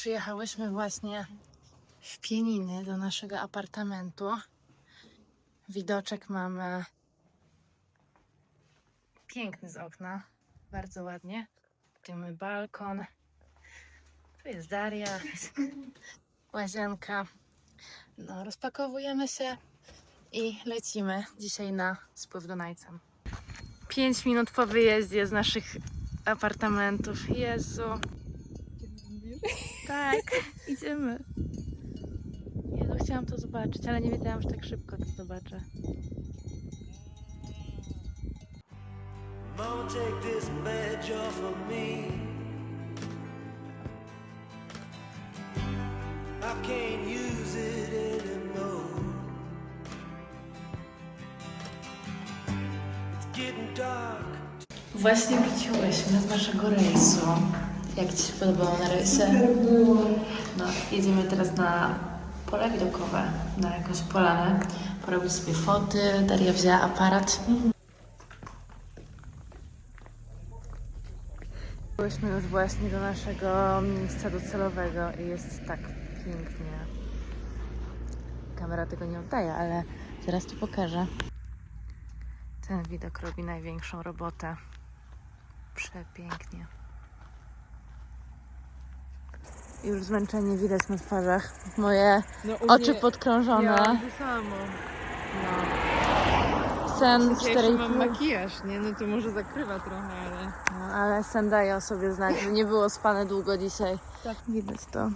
Przyjechałyśmy właśnie w Pieniny do naszego apartamentu. Widoczek mamy piękny z okna, bardzo ładnie. Tu mamy balkon. Tu jest Daria, łazienka. No, rozpakowujemy się i lecimy dzisiaj na spływ do Najcem. 5 minut po wyjeździe z naszych apartamentów. Jezu. Tak, idziemy. Jezu, chciałam to zobaczyć, ale nie wiedziałam, że tak szybko to zobaczę. Mama, take this badge off of me. I can't use it anymore. It's getting dark. Właśnie wróciłyśmy z naszego rejsu. Jak Ci się podobało na rejsie? No, jedziemy teraz na pole widokowe, na jakąś polanę. Porobić sobie foty. Daria wzięła aparat. Byłyśmy już właśnie do naszego miejsca docelowego i jest tak pięknie. Kamera tego nie oddaje, ale zaraz tu pokażę. Ten widok robi największą robotę. Przepięknie. Już zmęczenie widać na twarzach. Moje No, oczy mnie- podkrążone. Ja to samo. No. Sen Ja jeszcze mam 4,5. makijaż, nie? No to może zakrywa trochę, ale... No, ale sen daje o sobie znać, że nie było spane długo dzisiaj. Tak. Widać to.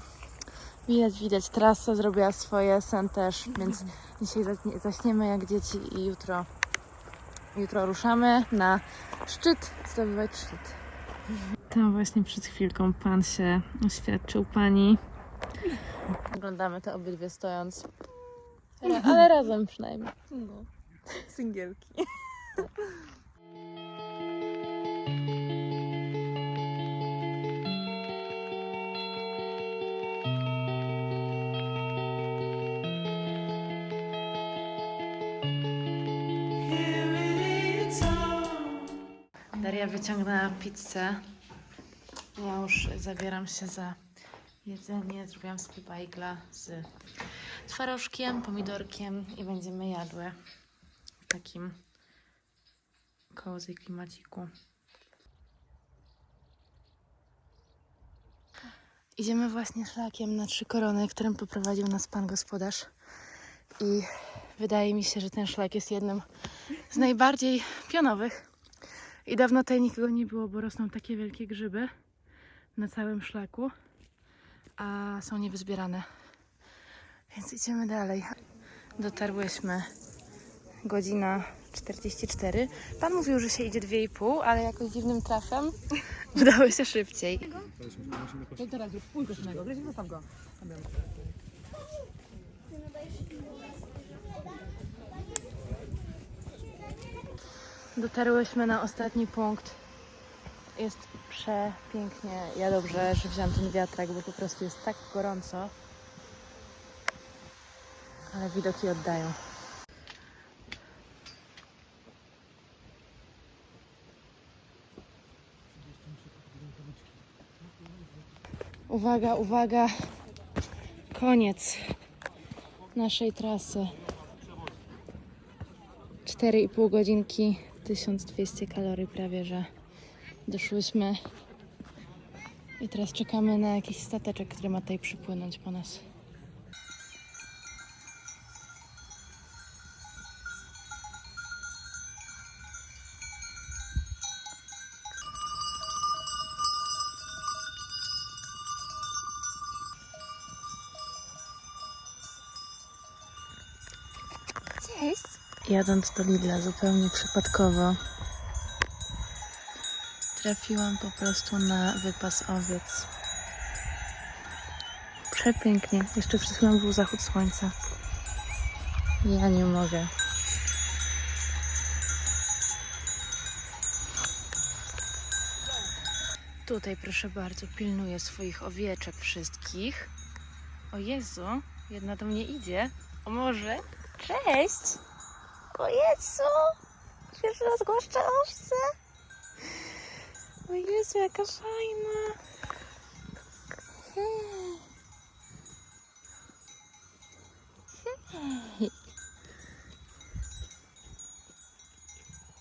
Widać, widać. Trasa zrobiła swoje, sen też, więc dzisiaj zaśnie- zaśniemy jak dzieci i jutro, jutro ruszamy na szczyt, zdobywać szczyt. Tam właśnie przed chwilką pan się oświadczył pani. Oglądamy to obydwie stojąc. Ale, ale razem przynajmniej. No. Singielki. Daria wyciągnęła pizzę. Ja już zabieram się za jedzenie. Zrobiłam sobie bajgla z twarożkiem, pomidorkiem i będziemy jadły w takim cozy klimaciku. Idziemy właśnie szlakiem na trzy korony, którym poprowadził nas pan gospodarz. I wydaje mi się, że ten szlak jest jednym z najbardziej pionowych. I dawno tutaj nikogo nie było, bo rosną takie wielkie grzyby na całym szlaku, a są niewyzbierane. Więc idziemy dalej. Dotarłyśmy. Godzina 44. Pan mówił, że się idzie 2,5, ale jakoś dziwnym trafem udało się szybciej. To teraz zrób pół kosznego, weź zostaw go. Dotarłyśmy na ostatni punkt. Jest przepięknie. Ja dobrze, że wziąłem ten wiatrak, bo po prostu jest tak gorąco. Ale widoki oddają. Uwaga, uwaga. Koniec naszej trasy. 4,5 godzinki, 1200 kalorii prawie, że doszłyśmy. I teraz czekamy na jakiś stateczek, który ma tutaj przypłynąć po nas. Cześć. Jadąc do Lidla zupełnie przypadkowo, trafiłam po prostu na wypas owiec. Przepięknie. Jeszcze przed chwilą był zachód słońca. Ja nie mogę. Tutaj, proszę bardzo, pilnuję swoich owieczek wszystkich. O Jezu, jedna do mnie idzie. O może? Cześć! O Jezu! Pierwszy raz goszczę owce. O Jezu, jaka fajna. Hmm.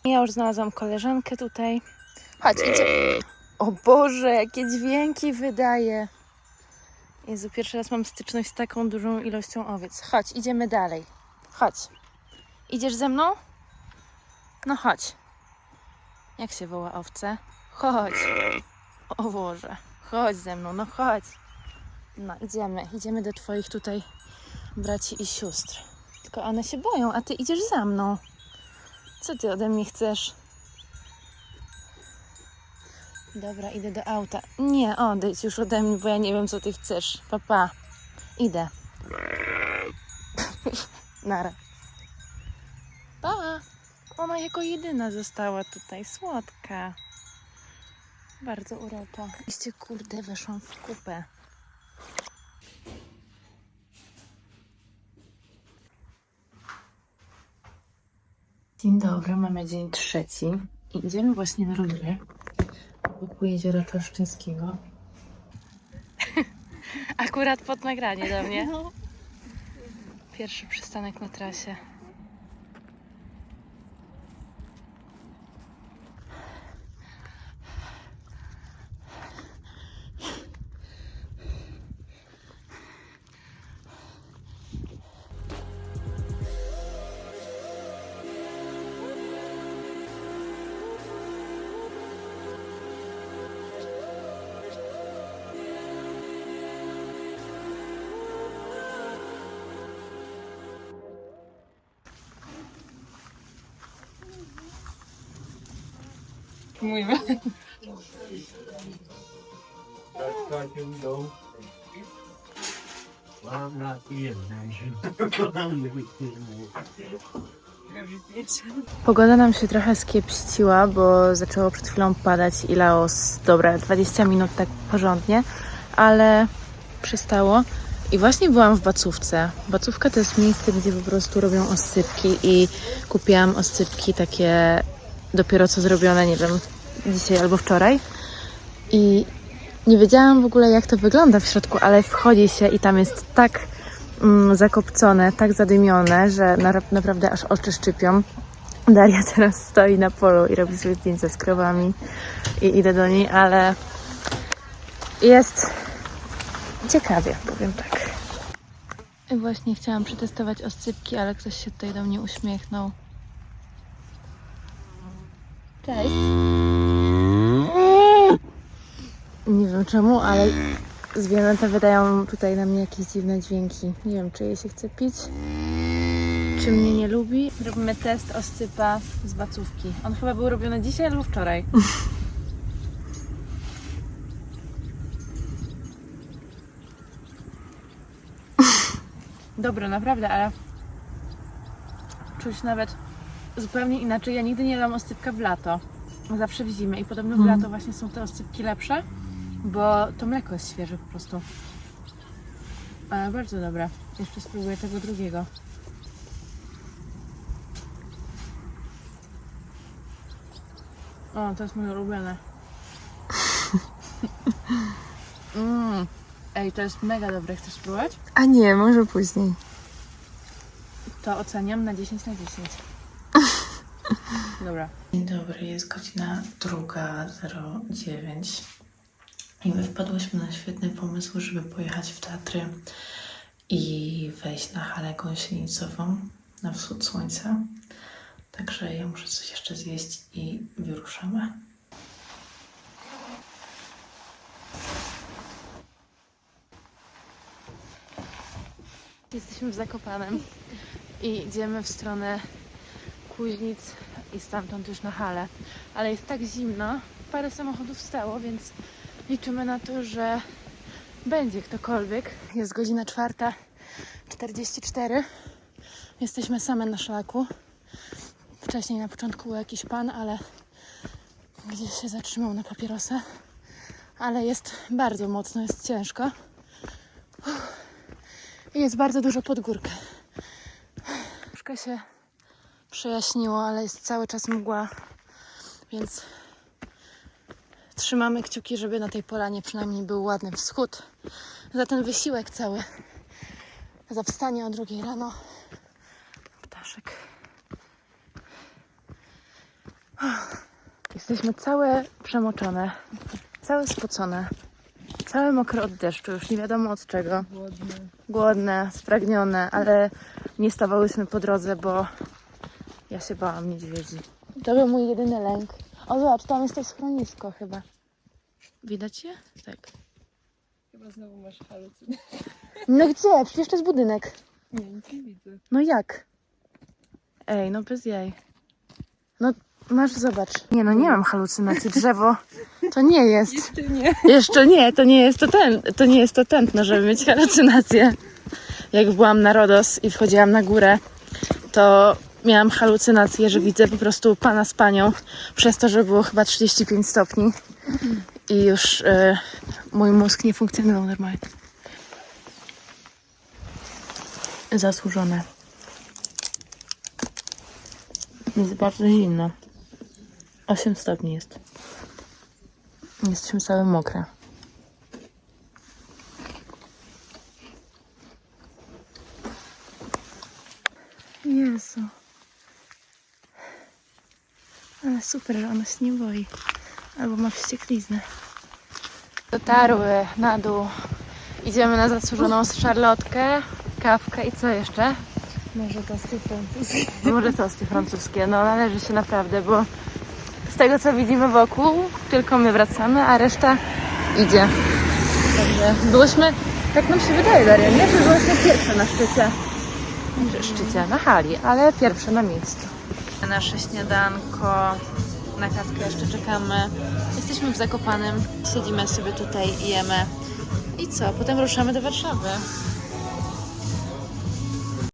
Ja już znalazłam koleżankę tutaj. Chodź, idzie. O Boże, jakie dźwięki wydaje. Jezu, pierwszy raz mam styczność z taką dużą ilością owiec. Chodź, idziemy dalej. Chodź. Idziesz ze mną? No chodź. Jak się woła owce? Chodź. O Boże, chodź ze mną, no chodź. No, idziemy, idziemy do Twoich tutaj braci i sióstr. Tylko one się boją, a Ty idziesz za mną. Co Ty ode mnie chcesz? Dobra, idę do auta. Nie, odejdź już ode mnie, bo ja nie wiem, co Ty chcesz. Papa, idę. Nara. Pa! Ona jako jedyna została tutaj, słodka. Bardzo urocza. Iście, kurde, weszłam w kupę. Dzień dobry, mamy dzień trzeci i idziemy właśnie na rowery wokół jeziora Czaszczyńskiego. Akurat pod nagranie do mnie. Pierwszy przystanek na trasie. Mój the wicked Pogoda nam się trochę skiepściła, bo zaczęło przed chwilą padać i lało z dobra 20 minut tak porządnie, ale przestało. I właśnie byłam w Bacówce. Bacówka to jest miejsce, gdzie po prostu robią oscypki i kupiłam oscypki takie dopiero co zrobione, nie wiem, dzisiaj albo wczoraj. I nie wiedziałam w ogóle jak to wygląda w środku, ale wchodzi się i tam jest tak mm, zakopcone, tak zadymione, że na, naprawdę aż oczy szczypią. Daria teraz stoi na polu i robi sobie zdjęcia z krowami i idę do niej, ale jest ciekawie, powiem tak. Właśnie chciałam przetestować oscypki, ale ktoś się tutaj do mnie uśmiechnął. Cześć. Nie wiem czemu, ale zwierzęta wydają tutaj na mnie jakieś dziwne dźwięki. Nie wiem, czy jej się chce pić, czy mnie nie lubi. Robimy test oscypa z bacówki. On chyba był robiony dzisiaj albo wczoraj. Dobre, naprawdę, ale czuć nawet zupełnie inaczej. Ja nigdy nie dam oscypka w lato. Zawsze w zimę i podobno w lato właśnie są te oscypki lepsze, bo to mleko jest świeże po prostu. Ale bardzo dobre. Jeszcze spróbuję tego drugiego. O, to jest moje ulubione. Mm. Ej, to jest mega dobre. Chcesz spróbować? A nie, może później. To oceniam na 10 na 10. Dobra. Dzień dobry, jest godzina 2.09 i my wpadłyśmy na świetny pomysł, żeby pojechać w Tatry i wejść na halę gąsienicową na wschód słońca. Także ja muszę coś jeszcze zjeść i wyruszamy. Jesteśmy w Zakopanem i idziemy w stronę Kuźnic i stamtąd już na halę. Ale jest tak zimno, parę samochodów stało, więc liczymy na to, że będzie ktokolwiek. Jest godzina 4.44. Jesteśmy same na szlaku. Wcześniej na początku był jakiś pan, ale gdzieś się zatrzymał na papierosa. Ale jest bardzo mocno, jest ciężko. I jest bardzo dużo pod górkę. Troszkę się przejaśniło, ale jest cały czas mgła, więc trzymamy kciuki, żeby na tej polanie przynajmniej był ładny wschód. Za ten wysiłek cały, za wstanie o drugiej rano. Ptaszek. Jesteśmy całe przemoczone, całe spocone, całe mokre od deszczu, już nie wiadomo od czego. Głodny. Głodne, spragnione, ale nie stawałyśmy po drodze, bo ja się bałam niedźwiedzi. To był mój jedyny lęk. O zobacz, tam jest to schronisko chyba. Widać je? Tak. Chyba znowu masz halucynację. No gdzie? Przecież to jest budynek. Nie, nic nie widzę. No jak? Ej, no bez jaj. No masz, zobacz. Nie no, nie mam halucynacji. Drzewo to nie jest. Jeszcze nie. Jeszcze nie, to nie jest to ten, to nie jest to tętno, żeby mieć halucynację. Jak byłam na Rodos i wchodziłam na górę, to miałam halucynację, że widzę po prostu pana z panią, przez to, że było chyba 35 stopni i już y, mój mózg nie funkcjonował normalnie. Zasłużone. Jest bardzo zimno. 8 stopni jest. Jesteśmy całe mokre. Jezu. Ale super, że ona się nie boi. Albo ma wściekliznę. Dotarły na dół. Idziemy na zasłużoną szarlotkę, kawkę i co jeszcze? Może tosty francuskie. Może tosty francuskie. No należy się naprawdę, bo z tego co widzimy wokół, tylko my wracamy, a reszta idzie. Także byłyśmy, tak nam się wydaje Daria, nie? Że byłyśmy pierwsze na szczycie. Że szczycie, na hali, ale pierwsze na miejscu. Nasze śniadanko, na kawkę jeszcze czekamy. Jesteśmy w Zakopanem, siedzimy sobie tutaj i jemy. I co? Potem ruszamy do Warszawy.